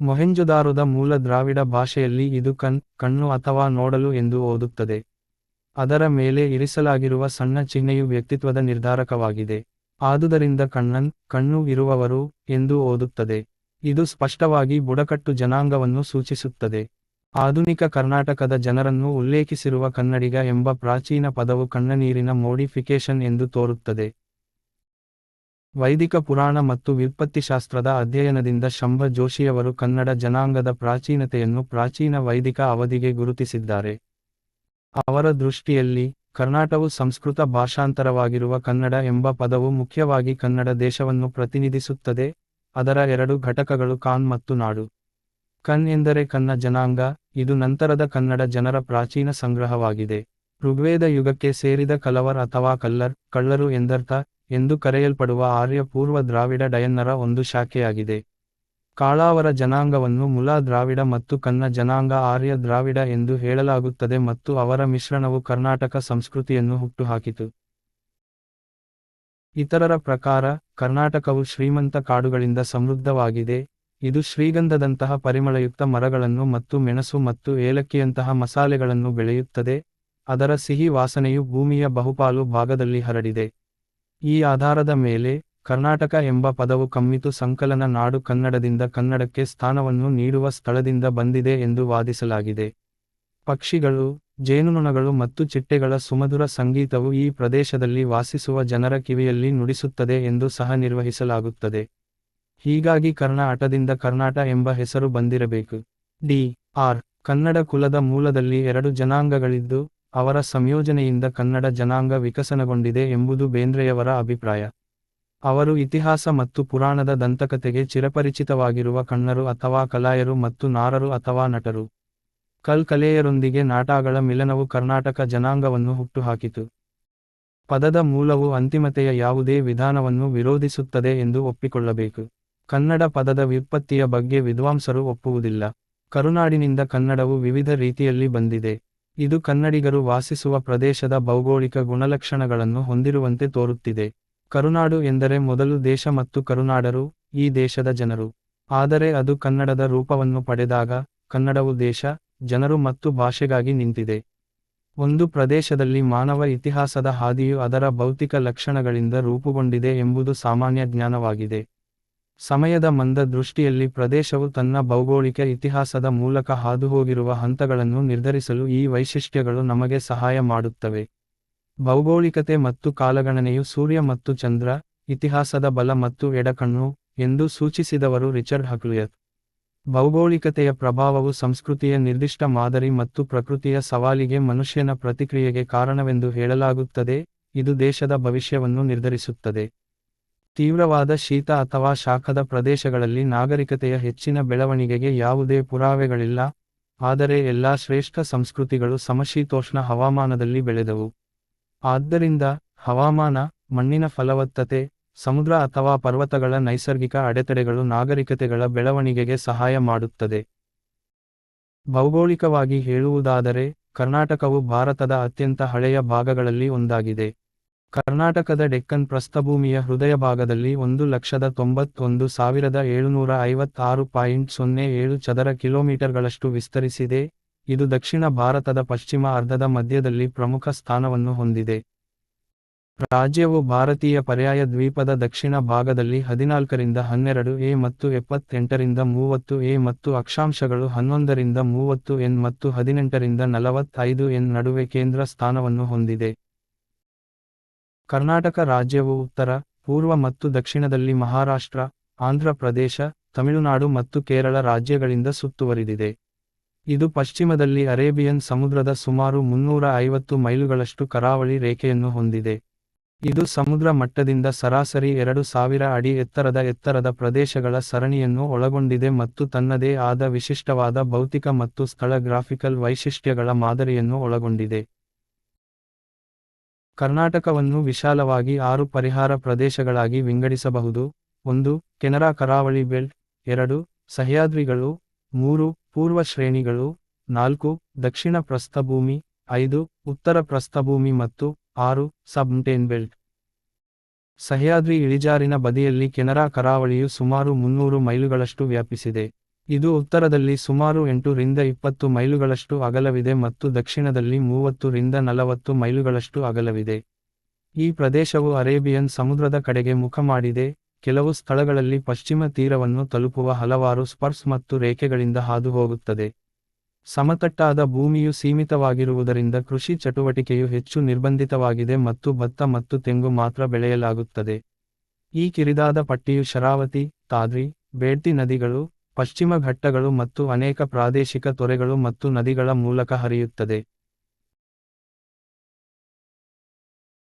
ಮೊಹೆಂಜೊದಾರೊದ ಮೂಲ ದ್ರಾವಿಡ ಭಾಷೆಯಲ್ಲಿ ಇದು ಕಣ್, ಕಣ್ಣು ಅಥವಾ ನೋಡಲು ಎಂದು ಓದುತ್ತದೆ. ಅದರ ಮೇಲೆ ಇರಿಸಲಾಗಿರುವ ಸಣ್ಣ ಚಿಹ್ನೆಯು ವ್ಯಕ್ತಿತ್ವದ ನಿರ್ಧಾರಕವಾಗಿದೆ. ಆದುದರಿಂದ ಕಣ್ಣನ್, ಕಣ್ಣು ಇರುವವರು ಎಂದು ಓದುತ್ತದೆ. ಇದು ಸ್ಪಷ್ಟವಾಗಿ ಬುಡಕಟ್ಟು ಜನಾಂಗವನ್ನು ಸೂಚಿಸುತ್ತದೆ. ಆಧುನಿಕ ಕರ್ನಾಟಕದ ಜನರನ್ನು ಉಲ್ಲೇಖಿಸಿರುವ ಕನ್ನಡಿಗ ಎಂಬ ಪ್ರಾಚೀನ ಪದವು ಕಣ್ಣನೀರಿನ ಮೋಡಿಫಿಕೇಶನ್ ಎಂದು ತೋರುತ್ತದೆ. ವೈದಿಕ ಪುರಾಣ ಮತ್ತು ವ್ಯುತ್ಪತ್ತಿಶಾಸ್ತ್ರದ ಅಧ್ಯಯನದಿಂದ ಶಂಭ ಜೋಶಿಯವರು ಕನ್ನಡ ಜನಾಂಗದ ಪ್ರಾಚೀನತೆಯನ್ನು ಪ್ರಾಚೀನ ವೈದಿಕ ಅವಧಿಗೆ ಗುರುತಿಸಿದ್ದಾರೆ. ಅವರ ದೃಷ್ಟಿಯಲ್ಲಿ, ಕರ್ನಾಟವು ಸಂಸ್ಕೃತ ಭಾಷಾಂತರವಾಗಿರುವ ಕನ್ನಡ ಎಂಬ ಪದವು ಮುಖ್ಯವಾಗಿ ಕನ್ನಡ ದೇಶವನ್ನು ಪ್ರತಿನಿಧಿಸುತ್ತದೆ, ಅದರ ಎರಡು ಘಟಕಗಳು ಕಾನ್ ಮತ್ತು ನಾಡು. ಕನ್ ಎಂದರೆ ಕನ್ನ ಜನಾಂಗ, ಇದು ನಂತರದ ಕನ್ನಡ ಜನರ ಪ್ರಾಚೀನ ಸಂಗ್ರಹವಾಗಿದೆ. ಋಗ್ವೇದ ಯುಗಕ್ಕೆ ಸೇರಿದ ಕಲವರ್ ಅಥವಾ ಕಲ್ಲರ್, ಕಳ್ಳರು ಎಂದರ್ಥ ಎಂದು ಕರೆಯಲ್ಪಡುವ ಆರ್ಯ ಪೂರ್ವ ದ್ರಾವಿಡ ಡಯನ್ನರ ಒಂದು ಶಾಖೆಯಾಗಿದೆ. ಕಾಳಾವರ ಜನಾಂಗವನ್ನು ಮುಲಾ ದ್ರಾವಿಡ ಮತ್ತು ಕನ್ನ ಜನಾಂಗ ಆರ್ಯ ದ್ರಾವಿಡ ಎಂದು ಹೇಳಲಾಗುತ್ತದೆ ಮತ್ತು ಅವರ ಮಿಶ್ರಣವು ಕರ್ನಾಟಕ ಸಂಸ್ಕೃತಿಯನ್ನು ಹುಟ್ಟುಹಾಕಿತು. ಇತರರ ಪ್ರಕಾರ, ಕರ್ನಾಟಕವು ಶ್ರೀಮಂತ ಕಾಡುಗಳಿಂದ ಸಮೃದ್ಧವಾಗಿದೆ. ಇದು ಶ್ರೀಗಂಧದಂತಹ ಪರಿಮಳಯುಕ್ತ ಮರಗಳನ್ನು ಮತ್ತು ಮೆಣಸು ಮತ್ತು ಏಲಕ್ಕಿಯಂತಹ ಮಸಾಲೆಗಳನ್ನು ಬೆಳೆಯುತ್ತದೆ. ಅದರ ಸಿಹಿ ವಾಸನೆಯು ಭೂಮಿಯ ಬಹುಪಾಲು ಭಾಗದಲ್ಲಿ ಹರಡಿದೆ. ಈ ಆಧಾರದ ಮೇಲೆ ಕರ್ನಾಟಕ ಎಂಬ ಪದವು ಕಮ್ಮಿತು ಸಂಕಲನ ನಾಡು ಕನ್ನಡದಿಂದ ಕನ್ನಡಕ್ಕೆ ಸ್ಥಾನವನ್ನು ನೀಡುವ ಸ್ಥಳದಿಂದ ಬಂದಿದೆ ಎಂದು ವಾದಿಸಲಾಗಿದೆ. ಪಕ್ಷಿಗಳು, ಜೇನುನೊಣಗಳು ಮತ್ತು ಚಿಟ್ಟೆಗಳ ಸುಮಧುರ ಸಂಗೀತವು ಈ ಪ್ರದೇಶದಲ್ಲಿ ವಾಸಿಸುವ ಜನರ ಕಿವಿಯಲ್ಲಿ ನುಡಿಸುತ್ತದೆ ಎಂದು ಸಹ ನಿರ್ವಹಿಸಲಾಗುತ್ತದೆ. ಹೀಗಾಗಿ ಕರ್ನಾಟದಿಂದ ಕರ್ನಾಟ ಎಂಬ ಹೆಸರು ಬಂದಿರಬೇಕು. ಡಿ. ಆರ್. ಕನ್ನಡ ಕುಲದ ಮೂಲದಲ್ಲಿ ಎರಡು ಜನಾಂಗಗಳಿದ್ದು ಅವರ ಸಂಯೋಜನೆಯಿಂದ ಕನ್ನಡ ಜನಾಂಗ ವಿಕಸನಗೊಂಡಿದೆ ಎಂಬುದು ಬೇಂದ್ರೆಯವರ ಅಭಿಪ್ರಾಯ. ಅವರು ಇತಿಹಾಸ ಮತ್ತು ಪುರಾಣದ ದಂತಕತೆಗೆ ಚಿರಪರಿಚಿತವಾಗಿರುವ ಕಣ್ಣರು ಅಥವಾ ಕಲಾಯರು ಮತ್ತು ನಾರರು ಅಥವಾ ನಟರು. ಕಲ್ ಕಲೆಯರೊಂದಿಗೆ ನಾಟಾಗಳ ಮಿಲನವು ಕರ್ನಾಟಕ ಜನಾಂಗವನ್ನು ಹುಟ್ಟುಹಾಕಿತು. ಪದದ ಮೂಲವು ಅಂತಿಮತೆಯ ಯಾವುದೇ ವಿಧಾನವನ್ನು ವಿರೋಧಿಸುತ್ತದೆ ಎಂದು ಒಪ್ಪಿಕೊಳ್ಳಬೇಕು. ಕನ್ನಡ ಪದದ ವ್ಯುತ್ಪತ್ತಿಯ ಬಗ್ಗೆ ವಿದ್ವಾಂಸರು ಒಪ್ಪುವುದಿಲ್ಲ. ಕರುನಾಡಿನಿಂದ ಕನ್ನಡವು ವಿವಿಧ ರೀತಿಯಲ್ಲಿ ಬಂದಿದೆ. ಇದು ಕನ್ನಡಿಗರು ವಾಸಿಸುವ ಪ್ರದೇಶದ ಭೌಗೋಳಿಕ ಗುಣಲಕ್ಷಣಗಳನ್ನು ಹೊಂದಿರುವಂತೆ ತೋರುತ್ತಿದೆ. ಕರುನಾಡು ಎಂದರೆ ಮೊದಲು ದೇಶ ಮತ್ತು ಕರುನಾಡರು, ಈ ದೇಶದ ಜನರು. ಆದರೆ ಅದು ಕನ್ನಡದ ರೂಪವನ್ನು ಪಡೆದಾಗ, ಕನ್ನಡವು ದೇಶ, ಜನರು ಮತ್ತು ಭಾಷೆಗಾಗಿ ನಿಂತಿದೆ. ಒಂದು ಪ್ರದೇಶದಲ್ಲಿ ಮಾನವ ಇತಿಹಾಸದ ಹಾದಿಯು ಅದರ ಭೌತಿಕ ಲಕ್ಷಣಗಳಿಂದ ರೂಪುಗೊಂಡಿದೆ ಎಂಬುದು ಸಾಮಾನ್ಯ ಜ್ಞಾನವಾಗಿದೆ. ಸಮಯದ ಮಂದ ದೃಷ್ಟಿಯಲ್ಲಿ ಪ್ರದೇಶವು ತನ್ನ ಭೌಗೋಳಿಕ ಇತಿಹಾಸದ ಮೂಲಕ ಹಾದುಹೋಗಿರುವ ಹಂತಗಳನ್ನು ನಿರ್ಧರಿಸಲು ಈ ವೈಶಿಷ್ಟ್ಯಗಳು ನಮಗೆ ಸಹಾಯ ಮಾಡುತ್ತವೆ. ಭೌಗೋಳಿಕತೆ ಮತ್ತು ಕಾಲಗಣನೆಯು ಸೂರ್ಯ ಮತ್ತು ಚಂದ್ರ, ಇತಿಹಾಸದ ಬಲ ಮತ್ತು ಎಡಕಣ್ಣು ಎಂದು ಸೂಚಿಸಿದವರು ರಿಚರ್ಡ್ ಹಕ್ಲುಯತ್. ಭೌಗೋಳಿಕತೆಯ ಪ್ರಭಾವವು ಸಂಸ್ಕೃತಿಯ ನಿರ್ದಿಷ್ಟ ಮಾದರಿ ಮತ್ತು ಪ್ರಕೃತಿಯ ಸವಾಲಿಗೆ ಮನುಷ್ಯನ ಪ್ರತಿಕ್ರಿಯೆಗೆ ಕಾರಣವೆಂದು ಹೇಳಲಾಗುತ್ತದೆ, ಇದು ದೇಶದ ಭವಿಷ್ಯವನ್ನು ನಿರ್ಧರಿಸುತ್ತದೆ. ತೀವ್ರವಾದ ಶೀತ ಅಥವಾ ಶಾಖದ ಪ್ರದೇಶಗಳಲ್ಲಿ ನಾಗರಿಕತೆಯ ಹೆಚ್ಚಿನ ಬೆಳವಣಿಗೆಗೆ ಯಾವುದೇ ಪುರಾವೆಗಳಿಲ್ಲ, ಆದರೆ ಎಲ್ಲಾ ಶ್ರೇಷ್ಠ ಸಂಸ್ಕೃತಿಗಳು ಸಮಶೀತೋಷ್ಣ ಹವಾಮಾನದಲ್ಲಿ ಬೆಳೆದವು. ಆದ್ದರಿಂದ, ಹವಾಮಾನ, ಮಣ್ಣಿನ ಫಲವತ್ತತೆ, ಸಮುದ್ರ ಅಥವಾ ಪರ್ವತಗಳ ನೈಸರ್ಗಿಕ ಅಡೆತಡೆಗಳು ನಾಗರಿಕತೆಗಳ ಬೆಳವಣಿಗೆಗೆ ಸಹಾಯ ಮಾಡುತ್ತದೆ. ಭೌಗೋಳಿಕವಾಗಿ ಹೇಳುವುದಾದರೆ, ಕರ್ನಾಟಕವು ಭಾರತದ ಅತ್ಯಂತ ಹಳೆಯ ಭಾಗಗಳಲ್ಲಿ ಒಂದಾಗಿದೆ. ಕರ್ನಾಟಕದ ಡೆಕ್ಕನ್ ಪ್ರಸ್ಥಭೂಮಿಯ ಹೃದಯ ಭಾಗದಲ್ಲಿ ಒಂದು ಲಕ್ಷದ ತೊಂಬತ್ತೊಂದು ಸಾವಿರದ ಏಳುನೂರ ಐವತ್ತಾರು ಪಾಯಿಂಟ್ ಸೊನ್ನೆ ಏಳು ಚದರ ಕಿಲೋಮೀಟರ್ಗಳಷ್ಟು ವಿಸ್ತರಿಸಿದೆ. ಇದು ದಕ್ಷಿಣ ಭಾರತದ ಪಶ್ಚಿಮ ಅರ್ಧದ ಮಧ್ಯದಲ್ಲಿ ಪ್ರಮುಖ ಸ್ಥಾನವನ್ನು ಹೊಂದಿದೆ. ರಾಜ್ಯವು ಭಾರತೀಯ ಪರ್ಯಾಯ ದ್ವೀಪದ ದಕ್ಷಿಣ ಭಾಗದಲ್ಲಿ ಹದಿನಾಲ್ಕರಿಂದ ಹನ್ನೆರಡು ಎ ಮತ್ತು ಎಪ್ಪತ್ತೆಂಟರಿಂದ ಮೂವತ್ತು ಎ ಮತ್ತು ಅಕ್ಷಾಂಶಗಳು ಹನ್ನೊಂದರಿಂದ ಮೂವತ್ತು ಎನ್ ಮತ್ತು ಹದಿನೆಂಟರಿಂದ ನಲವತ್ತೈದು ಎನ್ ನಡುವೆ ಕೇಂದ್ರ ಸ್ಥಾನವನ್ನು ಹೊಂದಿದೆ. ಕರ್ನಾಟಕ ರಾಜ್ಯವು ಉತ್ತರ, ಪೂರ್ವ ಮತ್ತು ದಕ್ಷಿಣದಲ್ಲಿ ಮಹಾರಾಷ್ಟ್ರ, ಆಂಧ್ರ ಪ್ರದೇಶ, ತಮಿಳುನಾಡು ಮತ್ತು ಕೇರಳ ರಾಜ್ಯಗಳಿಂದ ಸುತ್ತುವರಿದಿದೆ. ಇದು ಪಶ್ಚಿಮದಲ್ಲಿ ಅರೇಬಿಯನ್ ಸಮುದ್ರದ ಸುಮಾರು ಮುನ್ನೂರ ಐವತ್ತು ಮೈಲುಗಳಷ್ಟು ಕರಾವಳಿ ರೇಖೆಯನ್ನು ಹೊಂದಿದೆ. ಇದು ಸಮುದ್ರ ಮಟ್ಟದಿಂದ ಸರಾಸರಿ ಎರಡು ಸಾವಿರ ಅಡಿ ಎತ್ತರದ ಎತ್ತರದ ಪ್ರದೇಶಗಳ ಸರಣಿಯನ್ನು ಒಳಗೊಂಡಿದೆ ಮತ್ತು ತನ್ನದೇ ಆದ ವಿಶಿಷ್ಟವಾದ ಭೌತಿಕ ಮತ್ತು ಸ್ಥಳ ಗ್ರಾಫಿಕಲ್ ವೈಶಿಷ್ಟ್ಯಗಳ ಮಾದರಿಯನ್ನು ಒಳಗೊಂಡಿದೆ. ಕರ್ನಾಟಕವನ್ನು ವಿಶಾಲವಾಗಿ ಆರು ಪರಿಹಾರ ಪ್ರದೇಶಗಳಾಗಿ ವಿಂಗಡಿಸಬಹುದು. ಒಂದು, ಕೆನರಾ ಕರಾವಳಿ ಬೆಲ್ಟ್. ಎರಡು, ಸಹ್ಯಾದ್ರಿಗಳು. ಮೂರು, ಪೂರ್ವ ಶ್ರೇಣಿಗಳು. ನಾಲ್ಕು, ದಕ್ಷಿಣ ಪ್ರಸ್ಥಭೂಮಿ. ಐದು, ಉತ್ತರ ಪ್ರಸ್ಥಭೂಮಿ ಮತ್ತು ಆರು, ಸಬ್ಮಟೇನ್ ಬೆಲ್ಟ್. ಸಹ್ಯಾದ್ರಿ ಇಳಿಜಾರಿನ ಬದಿಯಲ್ಲಿ ಕೆನರಾ ಕರಾವಳಿಯು ಸುಮಾರು ಮುನ್ನೂರು ಮೈಲುಗಳಷ್ಟು ವ್ಯಾಪಿಸಿದೆ. ಇದು ಉತ್ತರದಲ್ಲಿ ಸುಮಾರು ಎಂಟು ರಿಂದ ಇಪ್ಪತ್ತು ಮೈಲುಗಳಷ್ಟು ಅಗಲವಿದೆ ಮತ್ತು ದಕ್ಷಿಣದಲ್ಲಿ ಮೂವತ್ತು ರಿಂದ ನಲವತ್ತು ಮೈಲುಗಳಷ್ಟು ಅಗಲವಿದೆ. ಈ ಪ್ರದೇಶವು ಅರೇಬಿಯನ್ ಸಮುದ್ರದ ಕಡೆಗೆ ಮುಖ ಮಾಡಿದೆ, ಕೆಲವು ಸ್ಥಳಗಳಲ್ಲಿ ಪಶ್ಚಿಮ ತೀರವನ್ನು ತಲುಪುವ ಹಲವಾರು ಸ್ಪರ್ಸ್ ಮತ್ತು ರೇಖೆಗಳಿಂದ ಹಾದುಹೋಗುತ್ತದೆ. ಸಮತಟ್ಟಾದ ಭೂಮಿಯು ಸೀಮಿತವಾಗಿರುವುದರಿಂದ ಕೃಷಿ ಚಟುವಟಿಕೆಯು ಹೆಚ್ಚು ನಿರ್ಬಂಧಿತವಾಗಿದೆ ಮತ್ತು ಭತ್ತ ಮತ್ತು ತೆಂಗು ಮಾತ್ರ ಬೆಳೆಯಲಾಗುತ್ತದೆ. ಈ ಕಿರಿದಾದ ಪಟ್ಟಿಯು ಶರಾವತಿ, ತಾದ್ರಿ, ಬೇಡ್ತಿ ನದಿಗಳು, ಪಶ್ಚಿಮ ಘಟ್ಟಗಳು ಮತ್ತು ಅನೇಕ ಪ್ರಾದೇಶಿಕ ತೊರೆಗಳು ಮತ್ತು ನದಿಗಳ ಮೂಲಕ ಹರಿಯುತ್ತದೆ.